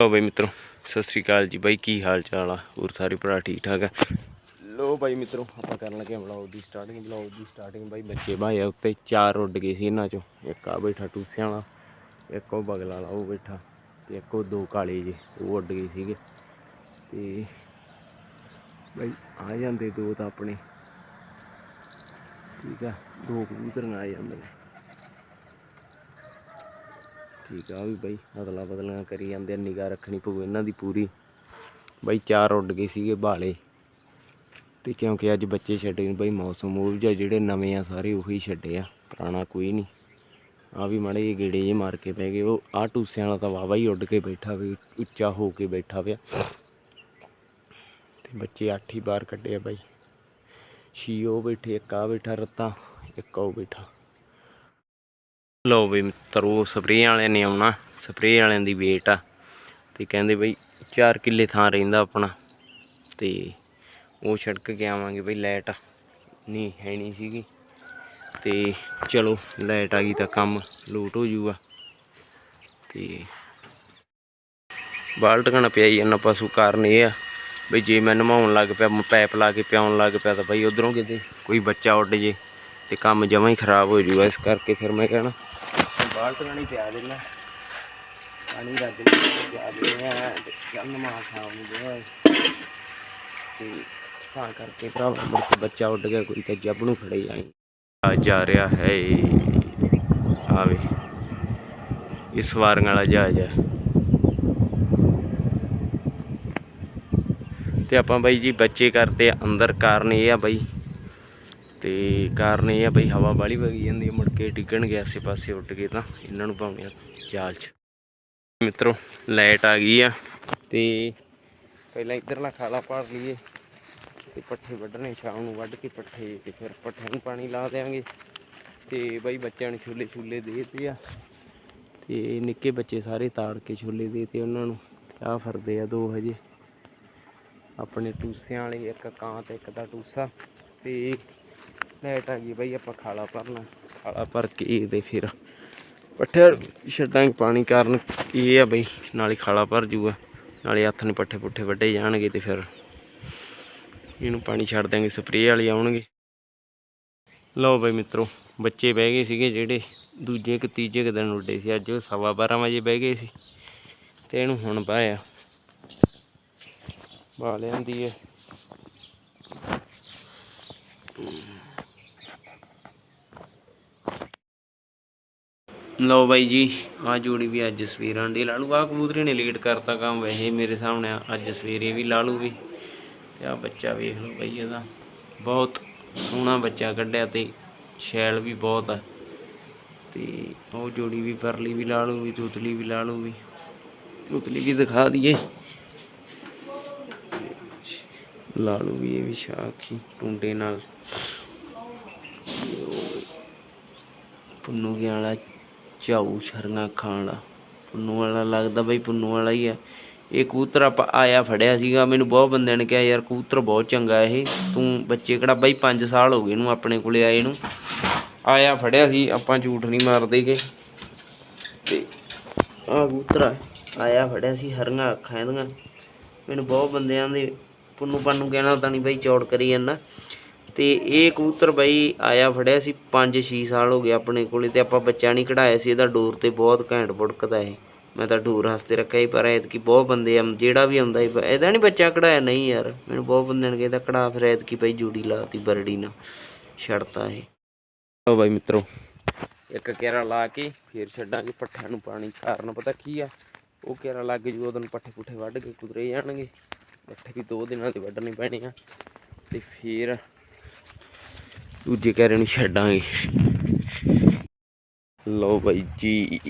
ਲੋ ਬਈ ਮਿੱਤਰੋ, ਸਤਿ ਸ੍ਰੀ ਅਕਾਲ ਜੀ। ਬਾਈ ਕੀ ਹਾਲ ਚਾਲ ਆ? ਹੋਰ ਸਾਰੇ ਭਰਾ ਠੀਕ ਠਾਕ ਆ? ਲੋ ਬਾਈ ਮਿੱਤਰੋ, ਆਪਾਂ ਕਰਨ ਲੱਗੇ ਬਲੌਗ ਦੀ ਸਟਾਰਟਿੰਗ ਬਲੌਗ ਦੀ ਸਟਾਰਟਿੰਗ ਬਾਈ ਬੱਚੇ ਭਾਏ ਉੱਤੇ ਚਾਰ ਉੱਡ ਗਏ ਸੀ ਇਹਨਾਂ ਚੋਂ। ਇੱਕ ਆ ਬੈਠਾ ਟੂਸਿਆਂ ਵਾਲਾ, ਇੱਕ ਉਹ ਬਗਲ ਵਾਲਾ, ਉਹ ਬੈਠਾ ਤੇ ਇੱਕ ਉਹ ਦੋ ਕਾਲੇ ਜੇ, ਉਹ ਉੱਡ ਗਏ ਸੀਗੇ। ਤੇ ਬਾਈ ਆ ਜਾਂਦੇ ਦੋ ਤਾਂ ਆਪਣੇ। ਠੀਕ ਆ, ਦੋ ਕਬੂਤਰ ਆ ਜਾਂਦੇ ਨੇ। ਠੀਕ ਆ, ਵੀ ਬਾਈ ਅਦਲਾ ਬਦਲੀਆਂ ਕਰੀ ਜਾਂਦੇ ਨਿਗਾਹ ਰੱਖਣੀ ਪਊ ਇਹਨਾਂ ਦੀ ਪੂਰੀ। ਬਾਈ ਚਾਰ ਉੱਡ ਗਏ ਸੀਗੇ ਬਾਲੇ। ਤੇ ਕਿਉਂਕਿ ਅੱਜ ਬੱਚੇ ਛੱਡੇ ਨੇ, ਬਾਈ ਮੌਸਮ ਉਹ ਜਿਹਾ ਜਿਹੜੇ ਨਵੇਂ ਆ, ਸਾਰੇ ਉਹੀ ਛੱਡੇ ਆ, ਪੁਰਾਣਾ ਕੋਈ ਨਹੀਂ ਆ ਵੀ ਮਾੜੇ ਜਿਹੇ ਗੇੜੇ ਜੇ ਮਾਰ ਕੇ ਪੈ ਗਏ, ਉਹ ਆ ਟੂਸਿਆਂ ਵਾਲਾ ਤਾਂ ਵਾਵਾ ਹੀ ਉੱਡ ਕੇ ਬੈਠਾ ਵੀ, ਉੱਚਾ ਹੋ ਕੇ ਬੈਠਾ ਪਿਆ। ਤੇ ਬੱਚੇ ਅੱਠ ਹੀ ਬਾਹਰ ਕੱਢੇ ਆ ਬਾਈ। ਛੀ ਉਹ ਬੈਠੇ, ਇੱਕ ਆ ਬੈਠਾ, ਰੱਤਾ, ਇੱਕ ਉਹ ਬੈਠਾ। ਲਓ ਵੀ ਮਿੱਤਰੋ ਸਪਰੇਅ ਵਾਲਿਆਂ ਨੇ ਆਉਣਾ। ਸਪਰੇਅ ਵਾਲਿਆਂ ਦੀ ਵੇਟ ਆ। ਤੇ ਕਹਿੰਦੇ ਬਈ 4 ਕਿੱਲੇ ਥਾਂ ਰਹਿੰਦਾ ਆਪਣਾ। ਤੇ ਉਹ ਛੜਕ ਕੇ ਆਵਾਂਗੇ ਬਈ ਲਾਈਟ ਨਹੀਂ, ਹੈ ਨਹੀਂ ਸੀਗੀ। ਤੇ ਚਲੋ ਲਾਈਟ ਆ ਗਈ ਤਾਂ ਕੰਮ ਲੋਟ ਹੋ ਜੂਗਾ ਤੇ ਬਾਲਟ ਕਣਾ ਪਿਆ ਹੀ ਇਹਨਾਂ ਪਸ਼ੂ ਕਾਰਨ ਇਹ ਆ। ਬਈ ਜੇ ਮੈਂ ਨਮਾਉਣ ਲੱਗ ਪਿਆ ਪੈਪ ਲਾ ਕੇ ਪਿਆਉਣ ਲੱਗ ਪਿਆ ਤਾਂ ਬਈ ਉਧਰੋਂ ਕਿਤੇ ਕੋਈ ਬੱਚਾ ਉੱਡ ਜੇ। ਤੇ ਕੰਮ ਜਮਾਂ ਹੀ ਖਰਾਬ ਹੋ ਜੂਗਾ ਇਸ ਕਰਕੇ ਫਿਰ ਮੈਂ ਕਹਿਣਾ। ਬਾਲਟ ਕਣੀ ਪਿਆ ਦੇਣਾ ਪਾਣੀ ਰੱਜ ਪਿਆ ਦੇਣਾ ਤੇ ਚੱਲ ਨਮਾ ਖਾਉਂ ਦੇ ਤੇ ਤਾਂ ਕਰਕੇ ਭਰਾ ਮੁੜ ਕੇ ਬੱਚਾ ਉੱਡ ਗਿਆ ਕੋਈ ਤਾਂ ਜੱਬ ਨੂੰ ਖੜੇ ਆਈ ਆ ਜਾ ਰਿਹਾ ਹੈ ਆਵੇ ਇਸ ਵਾਰੀਆਂ ਵਾਲਾ ਜਹਾਜ਼ ਹੈ ਤੇ ਆਪਾਂ ਬਾਈ ਜੀ ਬੱਚੇ ਕਰਤੇ ਅੰਦਰ ਕਾਰਨ ਇਹ ਆ ਬਾਈ। ਤੇ ਕਾਰਨ ਇਹ ਆ ਬਈ ਹਵਾ ਬਾਲੀ ਵਗੀ ਜਾਂਦੀ ਹੈ ਮੁੜ ਕੇ ਡਿੱਗਣਗੇ ਆਸੇ ਪਾਸੇ ਉੱਡ ਕੇ ਤਾਂ ਇਹਨਾਂ ਨੂੰ ਪਾਉਣੇ ਆ ਜਾਲ 'ਚ। ਮਿੱਤਰੋ, ਲਾਈਟ ਆ ਗਈ ਆ ਤੇ ਪਹਿਲਾਂ ਇੱਧਰਲਾ ਖਾਲਾ ਭਰ ਲਈਏ ਤੇ ਪੱਠੇ ਵੱਢਣੇ ਸ਼ਾਮ ਨੂੰ ਵੱਢ ਕੇ ਪੱਠੇ ਤੇ ਫਿਰ ਪੱਠਿਆਂ ਨੂੰ ਪਾਣੀ ਲਾ ਦੇਵਾਂਗੇ ਤੇ ਬਾਈ ਬੱਚਿਆਂ ਨੂੰ ਛੋਲੇ ਛੁਲੇ ਦੇ ਤੇ ਆ। ਤੇ ਨਿੱਕੇ ਬੱਚੇ ਸਾਰੇ ਤਾੜ ਕੇ ਛੋਲੇ ਦੇ ਤੇ ਉਹਨਾਂ ਨੂੰ। ਆ ਫਰਦੇ ਆ ਦੋ ਹਜੇ। ਆਪਣੇ ਟੂਸਿਆਂ ਵਾਲੇ, ਇੱਕ ਕਾਂ ਤੇ ਇੱਕ ਦਾ ਟੂਸਾ। ਤੇ ਲਾਈਟ ਆ ਗਈ ਬਈ, ਆਪਾਂ ਖਾਲਾ ਭਰਨਾ। ਖਾਲਾ ਭਰ ਕੇ ਤੇ ਫਿਰ ਪੱਠੇ ਛੱਡਾਂਗੇ ਪਾਣੀ ਕਾਰਨ ਇਹ ਆ ਬਈ, ਨਾਲੇ ਖਾਲਾ ਭਰ ਜੂਗਾ। ਨਾਲੇ ਹੱਥ ਨੇ ਪੱਠੇ ਪੁੱਠੇ ਵੱਢੇ ਜਾਣਗੇ ਤੇ ਫਿਰ ਇਹਨੂੰ ਪਾਣੀ ਛੱਡ ਦਾਂਗੇ ਸਪਰੇਅ ਵਾਲੇ ਆਉਣਗੇ। ਲਓ ਬਈ ਮਿੱਤਰੋ, ਬੱਚੇ ਬਹਿ ਗਏ ਸੀਗੇ ਜਿਹੜੇ ਦੂਜੇ ਕਿ ਤੀਜੇ ਕੁ ਦਿਨ ਉੱਡੇ ਸੀ, ਅੱਜ ਉਹ ਸਵਾ 12 ਵਜੇ ਬਹਿ ਗਏ ਸੀ। ਤੇ ਇਹਨੂੰ ਹੁਣ ਪਾਇਆ ਬਾ ਲਿਆਂਦੀ ਹੈ ਲਓ ਬਾਈ ਜੀ ਆ ਜੋੜੀ ਵੀ ਅੱਜ ਸਵੇਰਾਂ ਦੀ ਲਾਲੂ ਆ ਕਬੂਤਰੀ ਨੇ ਲੇਟ ਕਰਤਾ ਕੰਮ ਵੈਸੇ ਮੇਰੇ ਸਾਹਮਣੇ ਅੱਜ ਸਵੇਰੇ ਵੀ ਲਾ ਲੂ ਵੀ। ਤੇ ਆ ਬੱਚਾ ਵੇਖ ਲਓ ਬਾਈ ਇਹਦਾ। ਬਹੁਤ ਸੋਹਣਾ ਬੱਚਾ ਕੱਢਿਆ ਤੇ ਸ਼ੈਲ ਵੀ ਬਹੁਤ ਆ। ਤੇ ਉਹ ਜੋੜੀ ਵੀ ਪਰਲੀ ਵੀ ਲਾ ਲੂ ਵੀ, ਤੁਤਲੀ ਵੀ ਲਾ ਲੂ ਵੀ। ਉਤਲੀ ਵੀ ਦਿਖਾ ਦਈਏ। ਲਾ ਲੂ ਵੀ ਇਹ ਵੀ ਸ਼ਾਖੀ ਟੁੰਡੇ ਨਾਲ। ਪੁੰਨੂ ਗਿਆ ਵਾਲਾ ਝਾਊ, ਸ਼ਰਨਾ, ਖਾਣ। ਵਾਲਾ ਪੁੰਨੂ ਵਾਲਾ ਲੱਗਦਾ ਬਈ ਪੁੰਨੂ ਵਾਲਾ ਹੀ ਆ। ਇਹ ਕਬੂਤਰ ਆਪਾਂ ਆਇਆ ਫੜਿਆ ਸੀਗਾ। ਮੈਨੂੰ ਬਹੁਤ ਬੰਦਿਆਂ ਨੇ ਕਿਹਾ, ਯਾਰ ਕਬੂਤਰ ਬਹੁਤ ਚੰਗਾ ਇਹ। ਤੂੰ ਬੱਚੇ ਕਿਹੜਾ ਬਈ 5 ਸਾਲ ਹੋ ਗਏ ਇਹਨੂੰ ਆਪਣੇ ਕੋਲੇ ਆਏ ਨੂੰ। ਆਇਆ ਫੜਿਆ ਸੀ। ਆਪਾਂ ਝੂਠ ਨਹੀਂ ਮਾਰਦੇਗੇ। ਤੇ ਆ ਕਬੂਤਰ ਆ- ਆਇਆ ਫੜਿਆ ਸੀ ਹਰੀਆਂ ਅੱਖਾਂ ਇਹਦੀਆਂ। ਮੈਨੂੰ ਬਹੁਤ ਬੰਦਿਆਂ ਦੇ ਪੁੰਨੂ ਪੰਨੂ ਕਹਿਣਾ ਤਾਂ ਨਹੀਂ ਬਈ ਚੌੜ ਕਰੀ ਜਾਂਦਾ। ਤੇ ਇਹ ਕਬੂਤਰ ਬਈ ਆਇਆ ਫੜਿਆ ਸੀ 5-6 ਸਾਲ ਹੋ ਗਏ ਆਪਣੇ ਕੋਲੇ ਤੇ ਆਪਾਂ ਬੱਚਾ ਨਹੀਂ ਕਢਾਇਆ ਸੀ, ਇਹਦਾ ਡੋਰ ਤੇ ਬਹੁਤ ਘੈਂਟ ਬੁੜਕਦਾ ਹੈ ਮੈਂ ਤਾਂ ਡੋਰ ਹਸਤੇ ਰੱਖਿਆ ਹੀ ਪਰ ਐਤਕੀ ਬਹੁਤ ਬੰਦੇ ਆ, ਜਿਹੜਾ ਵੀ ਆਉਂਦਾ ਸੀ ਇਹਦਾ ਨਹੀਂ ਬੱਚਾ ਕਢਾਇਆ, ਨਹੀਂ ਯਾਰ, ਮੈਨੂੰ ਬਹੁਤ ਬੰਦਿਆਂ ਨੇ ਕਿਹਾ ਇਹਦਾ ਕਢਾ, ਫਿਰ ਐਤਕੀ ਬਈ ਜੂੜੀ ਲਾਤੀ ਬਰੜੀ ਨਾਲ, ਛੱਡਤਾ ਇਹ। ਲਓ ਬਾਈ ਮਿੱਤਰੋ, ਇੱਕ ਕੇਰਾ ਲਾ ਕੇ ਫਿਰ ਛੱਡਾਂਗੇ, ਪੱਠਿਆਂ ਨੂੰ ਪਾਣੀ ਕਾਰਨ ਪਤਾ ਕੀ ਆ? ਉਹ ਕੇਰਾ ਲੱਗ ਜੂ, ਉਹਦੋਂ ਪੱਠੇ ਪੁੱਠੇ ਵੱਢ ਕੇ ਕੁਦਰੇ ਜਾਣਗੇ, ਪੱਠੇ ਵੀ ਦੋ ਦਿਨਾਂ ਦੇ ਵੱਢਣੇ ਪੈਣੇ ਆ, ਤੇ ਫਿਰ ਦੂਜੇ ਕਹਿਰੇ ਨੂੰ ਛੱਡਾਂਗੇ। ਲਓ ਬਾਈ ਜੀ।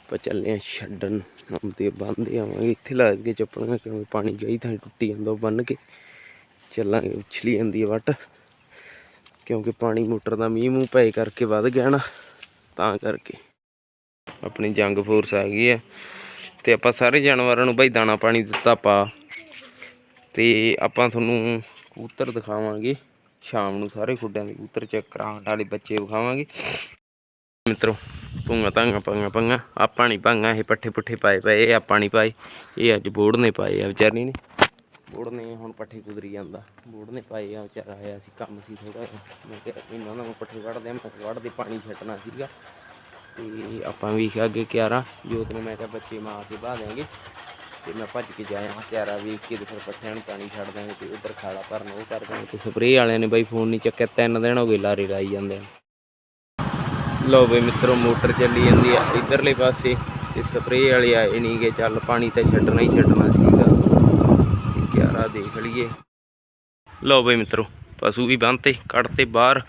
ਆਪਾਂ ਚੱਲੇ ਆ ਛੱਡਣ। ਹਮ ਤੇ ਬੰਨ੍ਹਦੇ ਆਵਾਂਗੇ। ਇੱਥੇ ਲਾ ਕੇ ਚੱਪਣਾਂ ਕਿਉਂਕਿ ਪਾਣੀ ਗਈ ਥਾਂ ਟੁੱਟੀ ਜਾਂਦਾ ਉਹ ਬੰਨ ਕੇ। ਚੱਲਾਂਗੇ, ਉਛਲੀ ਜਾਂਦੀ ਹੈ ਵੱਟ। ਕਿਉਂਕਿ ਪਾਣੀ ਮੋਟਰ ਦਾ ਮੀਂਹ ਮੂੰਹ ਪਏ ਕਰਕੇ ਵੱਧ ਗਿਆ ਨਾ, ਤਾਂ ਕਰਕੇ। ਆਪਣੀ ਜੰਗ ਫੋਰਸ ਆ ਗਈ ਹੈ ਤੇ ਆਪਾਂ ਸਾਰੇ ਜਾਨਵਰਾਂ ਨੂੰ ਬਈ ਦਾਣਾ ਪਾਣੀ ਦਿੱਤਾ ਪਾ ਤੇ ਆਪਾਂ ਤੁਹਾਨੂੰ ਕਬੂਤਰ ਦਿਖਾਵਾਂਗੇ। ਸ਼ਾਮ ਨੂੰ ਸਾਰੇ ਖੁੱਡਾਂ ਦੇ ਕਬੂਤਰ ਚੈੱਕ ਕਰਾਉਣ ਵਾਲੇ ਬੱਚੇ ਵਿਖਾਵਾਂਗੇ। ਮਿੱਤਰੋ ਪੂੰਗਾ ਤਾਂਗਾ, ਪੰਗਾ ਪੰਗਾ। ਆਪਾਂ ਨਹੀਂ ਪੰਗਾ, ਇਹ ਪੱਠੇ ਪੁੱਠੇ ਪਾਏ ਪਏ, ਇਹ ਆਪਾਂ ਨਹੀਂ ਪਾਏ। ਇਹ ਅੱਜ ਬੋੜ ਨੇ ਪਾਏ ਆ ਵਿਚਾਰੀ ਨੇ। ਬੋੜ ਨੇ ਹੁਣ ਪੱਠੇ ਕੁਦਰੀ ਜਾਂਦਾ। ਬੋੜ ਨੇ ਪਾਏ ਆ, ਵਿਚਾਰਾ ਆਇਆ ਸੀ, ਕੰਮ ਸੀ ਥੋੜਾ ਮੈਂ ਕਿਹਾ ਇਹਨਾਂ ਨੂੰ ਪੱਠੇ ਵੜਦੇ ਆ, ਮੈਂ ਕਿਹਾ ਪਾਣੀ ਛੱਡਣਾ ਸੀਗਾ। ਤੇ ਆਪਾਂ ਵੀ ਅੱਗੇ ਕਿਆਰਾ। ਜੋਤ ਨੂੰ ਮੈਂ ਕਿਹਾ ਬੱਚੇ ਮਾਰ ਕੇ ਬਾਹ ਦੇਾਂਗੇ ਤੇ ਮੈਂ ਭੱਜ ਕੇ ਜਾਇਆ ਕਿਆਰਾ ਵੇਖ ਕੇ ਤੇ ਫਿਰ ਪੱਠਿਆਂ ਨੂੰ ਪਾਣੀ ਛੱਡ ਦਾਂਗੇ ਤੇ ਉਧਰ ਖਾਲਾ ਭਰਨ ਉਹ ਕਰ ਦਾਂਗੇ ਤੇ ਸਪਰੇਅ ਵਾਲਿਆਂ ਨੇ ਬਾਈ ਫੋਨ ਨਹੀਂ ਚੱਕਿਆ, ਤਿੰਨ ਦਿਨ ਹੋ ਗਏ ਲਾਰੇ ਲਾਈ ਜਾਂਦੇ ਆ ਲਓ ਬਈ ਮਿੱਤਰੋ, ਮੋਟਰ ਚੱਲੀ ਜਾਂਦੀ ਆ ਇਧਰਲੇ ਪਾਸੇ ਤੇ ਸਪਰੇਅ ਵਾਲੇ ਆਏ ਨਹੀਂ ਗੇ, ਚੱਲ ਪਾਣੀ ਤਾਂ ਛੱਡਣਾ ਹੀ ਛੱਡਣਾ ਸੀਗਾ। ਕਿਆਰਾ ਦੇਖ ਲਈਏ। ਲਓ ਬਈ ਮਿੱਤਰੋ, ਪਸ਼ੂ ਵੀ ਬੰਨਤੇ, ਕੱਢਤੇ ਬਾਹਰ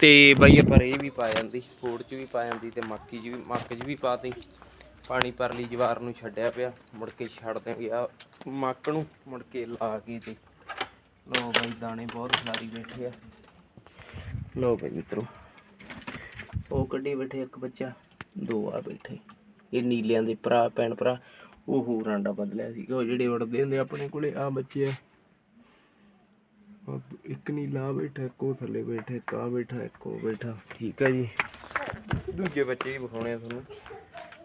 ਤੇ ਬਾਈ ਆਪਾਂ ਇਹ ਵੀ ਪਾ ਜਾਂਦੀ, ਫੋੜ ਚ ਵੀ ਪਾ ਜਾਂਦੀ ਤੇ ਮੱਕੀ ਚ ਵੀ, ਮੱਕ ਚ ਵੀ ਪਾਤੀ ਪਾਣੀ ਪਰ ਲਈ ਜਵਾਰ ਨੂੰ ਛੱਡਿਆ ਪਿਆ, ਮੁੜ ਕੇ ਛੱਡ ਦਿਆਂਗੇ ਆ ਮੱਕ ਨੂੰ, ਮੁੜ ਕੇ ਲਾ ਕੇ ਤੇ। ਲਓ ਬਾਈ, ਦਾਣੇ ਬਹੁਤ ਸਾਰੀ ਬੈਠੇ ਆ। ਲਓ ਬਾਈ ਮਿੱਤਰੋ, ਉਹ ਕੱਢੀ ਬੈਠੇ ਇੱਕ ਬੱਚਾ, ਦੋ ਆ ਬੈਠੇ। ਇਹ ਨੀਲਿਆਂ ਦੇ ਭਰਾ, ਭੈਣ ਭਰਾ, ਉਹ ਹੋਰ ਆਂਡਾ ਬਦਲਿਆ ਸੀਗਾ ਉਹ ਜਿਹੜੇ ਵੜਦੇ ਹੁੰਦੇ ਆਪਣੇ ਕੋਲੇ ਆ ਬੱਚੇ ਆ। ਇੱਕ ਨੀਲਾ ਬੈਠਾ, ਇੱਕੋ ਥੱਲੇ ਬੈਠਾ, ਇੱਕ ਆ ਬੈਠਾ, ਇੱਕ ਉਹ ਬੈਠਾ। ਠੀਕ ਹੈ ਜੀ। ਦੂਜੇ ਬੱਚੇ ਵੀ ਵਿਖਾਉਣੇ ਆ ਤੁਹਾਨੂੰ।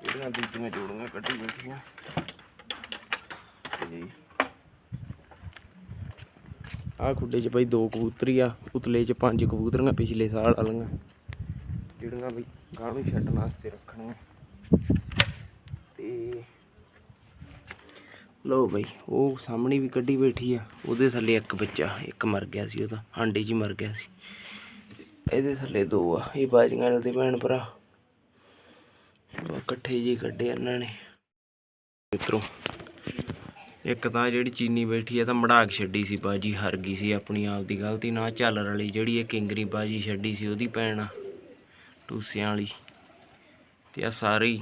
ਜਿਹੜੀਆਂ ਦੂਜੀਆਂ ਜੋੜੀਆਂ ਕੱਢੀ ਬੈਠੀਆਂ। ਜੀ। ਆਹ ਖੁੱਡੇ 'ਚ ਬਈ ਦੋ ਕਬੂਤਰੀ ਆ, ਉਤਲੇ 'ਚ ਪੰਜ ਕਬੂਤਰੀਆਂ ਪਿਛਲੇ ਸਾਲ ਵਾਲੀਆਂ। ਜਿਹੜੀਆਂ ਵੀ ਗਾਂ ਨੂੰ ਛੱਡਣ ਵਾਸਤੇ ਰੱਖਣੀਆਂ। ਤੇ ਲੋ ਬਈ, ਉਹ ਸਾਹਮਣੇ ਵੀ ਕੱਢੀ ਬੈਠੀ ਆ, ਉਹਦੇ ਥੱਲੇ ਇੱਕ ਬੱਚਾ, ਇੱਕ ਮਰ ਗਿਆ ਸੀ ਉਹਦਾ ਆਂਡੇ 'ਚ ਹੀ ਮਰ ਗਿਆ ਸੀ। ਇਹਦੇ ਥੱਲੇ ਦੋ ਆ, ਇਹ ਬਾਜੀਆਂ ਵਾਲੇ ਦੇ ਭੈਣ ਭਰਾ। ਇਕੱਠੇ ਜੀ ਕੱਢੇ ਇਹਨਾਂ ਨੇ। ਮਿੱਤਰੋ, ਇੱਕ ਤਾਂ ਜਿਹੜੀ ਚੀਨੀ ਬੈਠੀ ਆ ਤਾਂ ਮੜਾਕ ਛੱਡੀ ਸੀ ਬਾਜੀ, ਹਾਰ ਗਈ ਸੀ ਆਪਣੀ ਆਪ ਦੀ ਗਲਤੀ। ਨਾ ਝਾਲਰ ਵਾਲੀ ਜਿਹੜੀ ਇਹ ਕਿੰਗਰੀ ਬਾਜੀ ਛੱਡੀ ਸੀ ਉਹਦੀ ਭੈਣ ਆ, ਟੂਸਿਆਂ ਵਾਲੀ। ਤੇ ਆ ਸਾਰੀ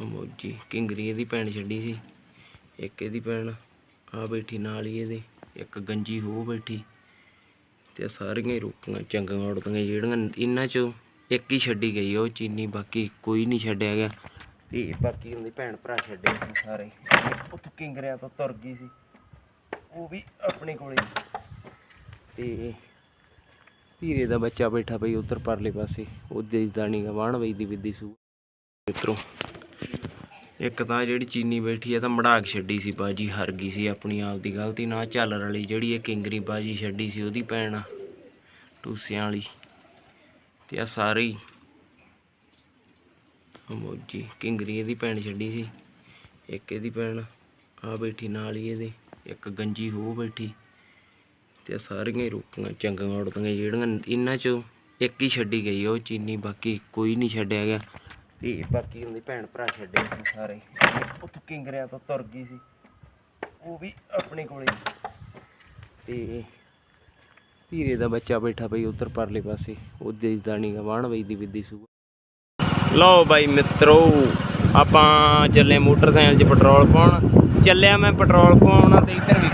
ਮੋਜੀ, ਕਿੰਗਰੀ ਇਹਦੀ ਭੈਣ ਛੱਡੀ ਸੀ, ਇੱਕ ਇਹਦੀ ਭੈਣ ਆ ਬੈਠੀ ਨਾਲ ਹੀ ਇਹਦੇ, ਇੱਕ ਗੰਜੀ ਹੋ ਬੈਠੀ। ਤੇ ਸਾਰੀਆਂ ਹੀ ਰੋਕੀਆਂ, ਚੰਗੀਆਂ ਉੜਦੀਆਂ ਜਿਹੜੀਆਂ ਇਹਨਾਂ ਚੋਂ। ਇੱਕ ਹੀ ਛੱਡੀ ਗਈ ਉਹ ਚੀਨੀ ਬਾਕੀ ਕੋਈ ਨਹੀਂ ਛੱਡਿਆ ਗਿਆ। ਤੇ ਬਾਕੀ ਉਹਦੇ ਭੈਣ ਭਰਾ ਛੱਡੇ ਸੀ ਸਾਰੇ। ਉੱਥੋਂ ਕਿੰਗਰਿਆਂ ਤੋਂ ਤੁਰ ਗਈ ਸੀ। ਉਹ ਵੀ ਆਪਣੇ ਕੋਲੇ ਤੇ ਧੀਰੇ ਦਾ ਬੱਚਾ ਬੈਠਾ ਪਈ ਉਧਰ ਪਰਲੇ ਪਾਸੇ। ਉਹਦੇ ਦਾਣੀ ਗਵਾਣ ਵਈ ਦੀ ਵਿਦੀ ਸੂ। ਮਿੱਤਰੋ, ਇੱਕ ਤਾਂ ਜਿਹੜੀ ਚੀਨੀ ਬੈਠੀ ਆ ਤਾਂ ਮੜਾਕ ਛੱਡੀ ਸੀ ਬਾਜੀ, ਹਾਰ ਗਈ ਸੀ ਆਪਣੀ ਆਪ ਦੀ ਗਲਤੀ। ਨਾਲ ਝੱਲਣ ਵਾਲੀ ਜਿਹੜੀ ਇਹ ਕਿੰਗਰੀ ਬਾਜੀ ਛੱਡੀ ਸੀ ਉਹਦੀ ਭੈਣ ਆ, ਟੂਸਿਆਂ ਵਾਲੀ। ਤੇ ਆ ਸਾਰੀ ਮੋਜੀ ਕਿੰਗਰੀ ਇਹਦੀ ਭੈਣ ਛੱਡੀ ਸੀ। ਇੱਕ ਇਹਦੀ ਭੈਣ ਆ ਬੈਠੀ ਨਾਲ ਹੀ ਇਹਦੇ। ਇੱਕ ਗੰਜੀ ਹੋ ਬੈਠੀ। ਤੇ ਆਹ ਸਾਰੀਆਂ ਹੀ ਰੋਕੀਆਂ, ਚੰਗੀਆਂ ਉੜਦੀਆਂ, ਜਿਹੜੀਆਂ ਇਹਨਾਂ ਚੋਂ ਇੱਕ ਹੀ ਛੱਡੀ ਗਈ ਉਹ ਚੀਨੀ ਬਾਕੀ ਕੋਈ ਨਹੀਂ ਛੱਡਿਆ ਗਿਆ। ਤੇ ਬਾਕੀ ਉਹਦੇ ਭੈਣ ਭਰਾ ਛੱਡੇ ਸੀ ਸਾਰੇ। ਉੱਥੋਂ ਕਿੰਗਰਿਆਂ ਤੋਂ ਤੁਰ ਗਈ ਸੀ। ਉਹ ਵੀ ਆਪਣੇ ਕੋਲੇ। ਤੇ ਧੀਰੇ ਦਾ ਬੱਚਾ ਬੈਠਾ ਬਈ ਉਧਰ ਪਰਲੇ ਪਾਸੇ, ਉਹਦੇ ਦਾਣੀ ਗਵਾਣ ਵਈ ਦੀ ਵਿਦੀ ਸੂ। ਲਓ ਬਾਈ ਮਿੱਤਰੋ, ਆਪਾਂ ਚੱਲੇ ਮੋਟਰਸਾਈਕਲ 'ਚ ਪੈਟਰੋਲ ਪਾਉਣ। ਚੱਲਿਆ ਮੈਂ ਪੈਟਰੋਲ ਪਾਉਣਾ ਤੇ ਇੱਧਰ ਵੀ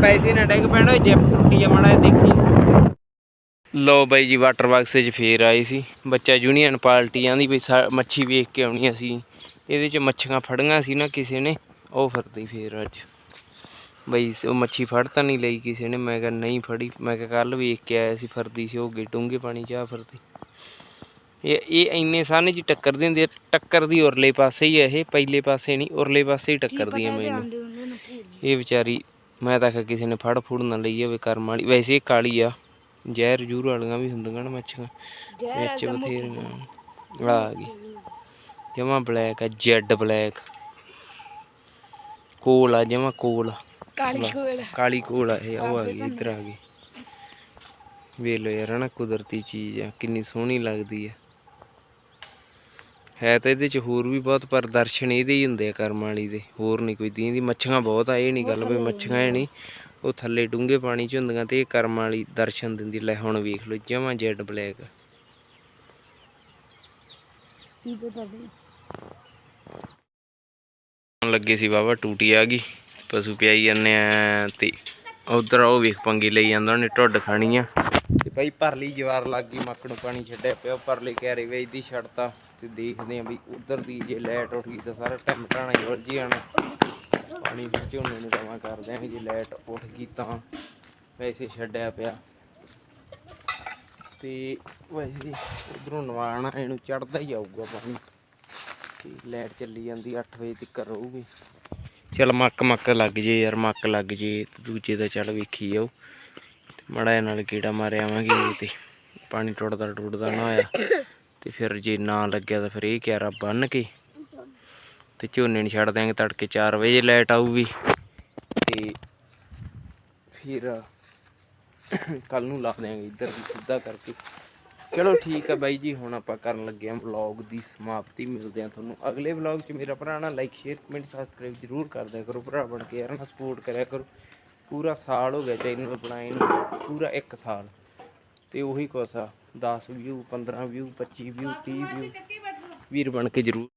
ਪੈਸੇ ਨਾ ਡਿੱਗ ਪੈਣਾ, ਓਏ ਟੁੱਟੀ ਆ ਮਾੜਾ ਜਿਹਾ ਦੇਖੀ। ਲੋ ਬਾਈ ਜੀ ਵਾਟਰ ਬਾਕਸ 'ਚ ਫੇਰ ਆਏ ਸੀ। ਬੱਚਾ ਯੂਨੀਅਨ ਪਾਰਟੀ ਆਂਦੀ ਵੀ ਸਾ- ਮੱਛੀ ਵੇਖ ਕੇ ਆਉਣੀ ਅਸੀਂ। ਇਹਦੇ 'ਚ ਮੱਛੀਆਂ ਫੜੀਆਂ ਸੀ ਨਾ ਕਿਸੇ ਨੇ ਉਹ ਫਿਰਦੀ ਫੇਰ ਅੱਜ। ਬਈ ਉਹ ਮੱਛੀ ਫੜ ਤਾਂ ਨਹੀਂ ਲਈ ਕਿਸੇ ਨੇ। ਮੈਂ ਕਿਹਾ ਨਹੀਂ ਫੜੀ। ਮੈਂ ਕਿਹਾ ਕੱਲ ਵੇਖ ਕੇ ਆਇਆ ਸੀ ਫਰਦੀ ਸੀ ਉਹ ਡੂੰਘੇ ਪਾਣੀ 'ਚ ਆ ਫਿਰਦੀ ਇਹ ਇਹ ਇੰਨੇ ਸਾਨੇ 'ਚ ਟੱਕਰਦੇ ਹੁੰਦੇ ਆ। ਟੱਕਰ ਦੀ ਉਰਲੇ ਪਾਸੇ ਹੀ ਇਹ ਪਹਿਲੇ ਪਾਸੇ ਨਹੀਂ ਉਰਲੇ ਪਾਸੇ ਹੀ ਟੱਕਰਦੀ ਆ ਮੈਨੂੰ ਇਹ ਵਿਚਾਰੀ ਮੈਂ ਤਾਂ ਕਿਸੇ ਨੇ ਫੜ ਫੁੜ ਨਾ ਲਈ ਹੋਵੇ ਕਰਮ ਵਾਲੀ। ਵੈਸੇ ਇਹ ਕਾਲੀ ਆ। ਜ਼ਹਿਰ ਜੂਰ ਵਾਲੀਆਂ ਵੀ ਹੁੰਦੀਆਂ ਨੇ ਮੱਛੀਆਂ। ਵਿੱਚ ਬਥੇਰੀਆਂ। ਆ ਗਈ। ਜਮਾ ਬਲੈਕ ਆ ਜੈਡ ਬਲੈਕ ਕੋਲ ਆ ਜਮਾ ਕੋਲ। ਕਾਲੀ ਕੋਲ ਕਾਲੀ ਕੋਲ ਆ ਇਹ ਉਹ ਆ ਗਈ ਇੱਧਰ ਆ ਗਈ। ਵੇਖ ਲੋ ਯਾਰ ਹਨਾ ਕੁਦਰਤੀ ਚੀਜ਼ ਆ ਕਿੰਨੀ ਸੋਹਣੀ ਲੱਗਦੀ ਆ। ਹੈ ਤਾਂ ਇਹਦੇ ਚ ਹੋਰ ਵੀ ਬਹੁਤ ਪਰ ਦਰਸ਼ਨ ਇਹਦੇ ਹੀ ਹੁੰਦੇ ਆ ਕਰਮ ਵਾਲੀ ਦੇ। ਹੋਰ ਨਹੀਂ ਕੋਈ ਦੀਂਦੀ ਮੱਛੀਆਂ ਬਹੁਤ ਆ ਇਹ ਨਹੀਂ ਗੱਲ ਵੀ ਮੱਛੀਆਂ ਹੈ ਨਹੀਂ। ਉਹ ਥੱਲੇ ਡੂੰਘੇ ਪਾਣੀ ਚ ਹੁੰਦੀਆਂ ਤੇ ਇਹ ਕਰਮ ਵਾਲੀ ਦਰਸ਼ਨ ਦਿੰਦੀ, ਲੈ ਹੁਣ ਵੇਖ ਲਓ, ਜਮਾਂ ਜੈਡ ਬਲੈਕ। ਲੱਗੇ ਸੀ ਬਾਬਾ, ਟੂਟੀ ਆ ਗਈ, ਪਸ਼ੂ ਪਿਆਈ ਜਾਂਦੇ ਆ ਤੇ ਉਧਰ ਉਹ ਵੇਖ ਪੰਗੀ ਲਈ ਜਾਂਦਾ, ਉਹਨੇ ਢੁੱਡ ਖਾਣੀ ਆ ਤੇ ਭਾਈ ਪਰਲੀ ਜਵਾਰ ਲੱਗ ਗਈ ਮੱਕ ਨੂੰ ਪਾਣੀ ਛੱਡਿਆ ਪਿਆ ਪਰਲੇ ਕਿਆਰੇ ਵੇਚਦੀ ਛੱਡਤਾ ਤੇ। ਦੇਖਦੇ ਆਂ ਵੀ ਉਧਰ ਦੀ ਜੇ ਲਾਈਟ ਉੱਠ ਗਈ ਤਾਂ ਸਾਰਾ ਟਾਈਮ ਟਾਣਾ ਹੀ ਉਲਝ ਜਾਣਾ। ਪਾਣੀ ਫਿਰ ਝੋਨੇ ਨੂੰ ਜਮਾ ਕਰ ਦਿਆਂਗੇ ਜੇ ਲਾਈਟ ਉੱਠ ਗਈ ਤਾਂ ਵੈਸੇ ਛੱਡਿਆ ਪਿਆ। ਤੇ ਵੈਸੇ ਉਧਰੋਂ ਨਵਾਣਾ ਇਹਨੂੰ ਚੜਦਾ ਹੀ ਆਊਗਾ ਪਾਣੀ। ਤੇ ਲਾਈਟ ਚੱਲੀ ਜਾਂਦੀ 8 ਵਜੇ ਤੱਕ ਰਹੂਗੀ। ਚਲ ਮੱਕ ਮੱਕ ਲੱਗ ਜੇ ਯਾਰ, ਮੱਕ ਲੱਗ ਜੇ ਦੂਜੇ ਦਾ ਚੱਲ ਵੇਖੀ ਜਾਓ। ਤੇ ਮੜਾ ਇਹ ਨਾਲ ਕੀੜਾ ਮਾਰਿਆ ਆਵਾਂਗੇ ਤੇ ਪਾਣੀ ਟੁੱਟਦਾ ਟੁੱਟਦਾ ਨਾ ਹੋਇਆ। ਤੇ ਫਿਰ ਜੇ ਨਾ ਲੱਗਿਆ ਤਾਂ ਫਿਰ ਇਹ ਕਿਆਰਾ ਬੰਨ ਕੇ। ਤੇ ਝੋਨੇ ਨੂੰ ਛੱਡ ਦਿਆਂਗੇ ਤੜਕੇ 4 ਵਜੇ ਲਾਈਟ ਆਊਗੀ। ਤੇ ਫਿਰ ਕੱਲ ਨੂੰ ਲਾ ਦਿਆਂਗੇ ਇੱਧਰ ਵੀ ਸਿੱਧਾ ਕਰਕੇ। ਚਲੋ ਠੀਕ ਆ ਬਾਈ ਜੀ, ਹੁਣ ਆਪਾਂ ਕਰਨ ਲੱਗੇ ਹਾਂ ਵਲੌਗ ਦੀ ਸਮਾਪਤੀ। ਮਿਲਦੇ ਹਾਂ ਤੁਹਾਨੂੰ ਅਗਲੇ ਵਲੌਗ 'ਚ। ਮੇਰਾ ਭਰਾ ਨਾਲ ਲਾਈਕ ਸ਼ੇਅਰ ਕਮੈਂਟ ਸਬਸਕ੍ਰਾਈਬ ਜ਼ਰੂਰ ਕਰ ਦਿਆ ਕਰੋ। ਭਰਾ ਬਣ ਕੇ ਯਾਰ ਨਾਲ ਸਪੋਰਟ ਕਰਿਆ ਕਰੋ। ਪੂਰਾ ਸਾਲ ਹੋ ਗਿਆ ਚੈਨਲ ਬਣਾਏ ਨੂੰ, ਪੂਰਾ 1 ਸਾਲ। ਤੇ ਉਹੀ ਕੁਛ ਆ 10 ਵਿਊ 15 ਵਿਊ 25 ਵਿਊ 30 ਵਿਊ ਵੀਰ ਬਣ ਕੇ ਜ਼ਰੂਰ